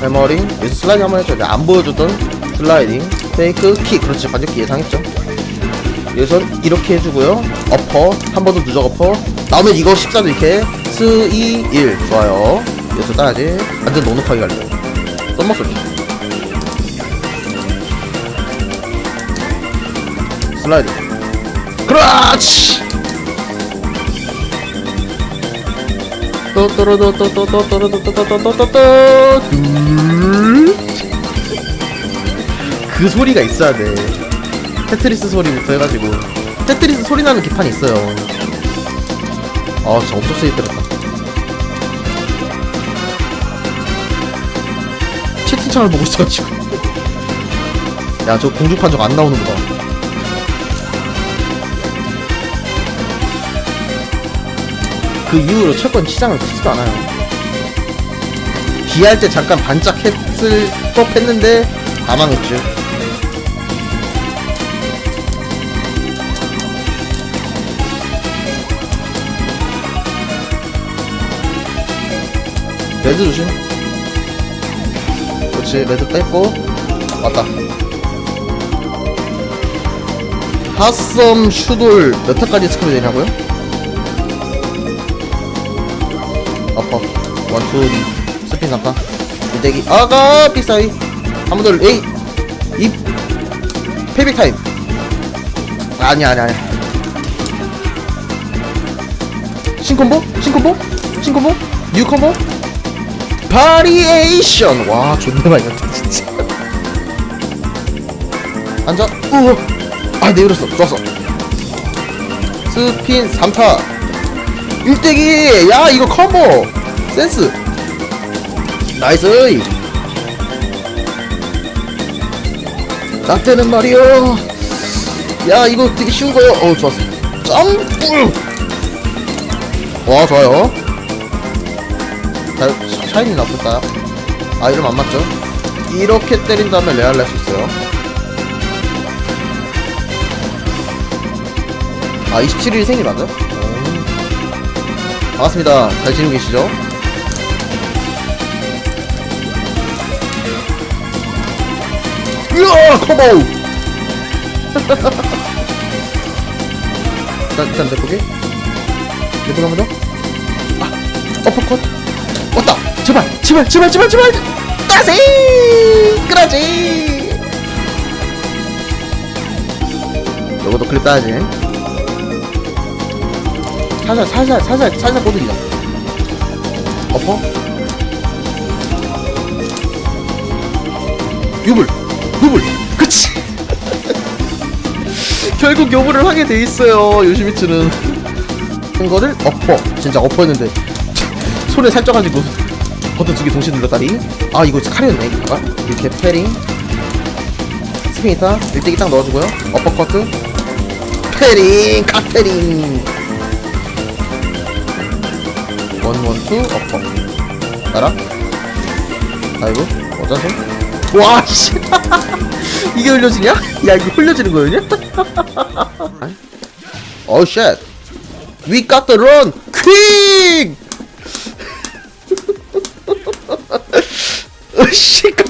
메모링 여기서 슬라이딩 한번 해줘야 돼안 보여줬던 슬라이딩 페이크 킥 그렇지 반격기 예상했죠? 여기선 이렇게 해주고요. 어퍼 한 번 더 누적 어퍼. 나오면 이거 14도 이렇게 스, 2, 1 좋아요. 여기서 따야지. 완전 노노하게 갈래요 썸머 소 리 슬라이딩 그렇지! 또또로또또또또또또또또또또또. 그 소리가 있어야 돼. 테트리스 소리부터 해가지고. 테트리스 소리 나는 기판이 있어요. 아 진짜 엄청 세게 때렸다. 채팅창을 보고 있어가지고. 야 저 공중판 저거 안 나오는 거봐 그 이후로 채권 시장을 치지도 않아요. 비할 때 잠깐 반짝했을 법했는데 다 망했죠. 레드 조심. 그렇지 레드 뺐고 왔다. 핫썸 슈돌 몇 타까지 스크롤 되냐고요? 아파. 원투 스핀 나파. 이대기. 아가! 픽사이. 한 번 더. 에이! 이 페이백 타임. 아니야 아니야 아니야. 신콤보? 신콤보? 신콤보? 뉴콤보? 바리에이션! 와 존나 많이 갔다 진짜. 앉아. 우와. 아 내밀었어. 좋았어. 스핀 3타 1대기. 야 이거 컴보. 센스. 나이스. 나 때는 말이요. 야 이거 되게 쉬운 거요. 어 좋았어. 점프 와 좋아요. 자, 샤이니 나쁠까요? 아 이러면 안 맞죠? 이렇게 때린 다음에 레알 낼수 있어요. 아 27일 생일 맞아요? 오. 반갑습니다. 잘 지내고 계시죠? 으아 커버! 일단 일단 내보게 내보게 한번 더? 아, 어퍼컷? 왔다! 제발 제발 제발 제발 제발! 따세 그러지! 요것도 클립 따야지 살살 살살 살살 살살 꼬드기자 어퍼 유불 유불. 그치. 결국 요불을 하게 돼 있어요 요시미츠는. 한 거를 어퍼 진짜 어퍼였는데 손에 살쪄 가지고 버튼 두 개 동시에 눌렀다리 아 이거 칼이었네 이거가 이렇게 패링. 스피니타 일대기 딱 넣어주고요. 어퍼커트. 패링 카패링 원원투 어퍼 나라 아이고 어쩌죠 와씨. 이게 흘려지냐? 야 이거 흘려지는 거였냐? 쉣 We got the run quick 으씨 깜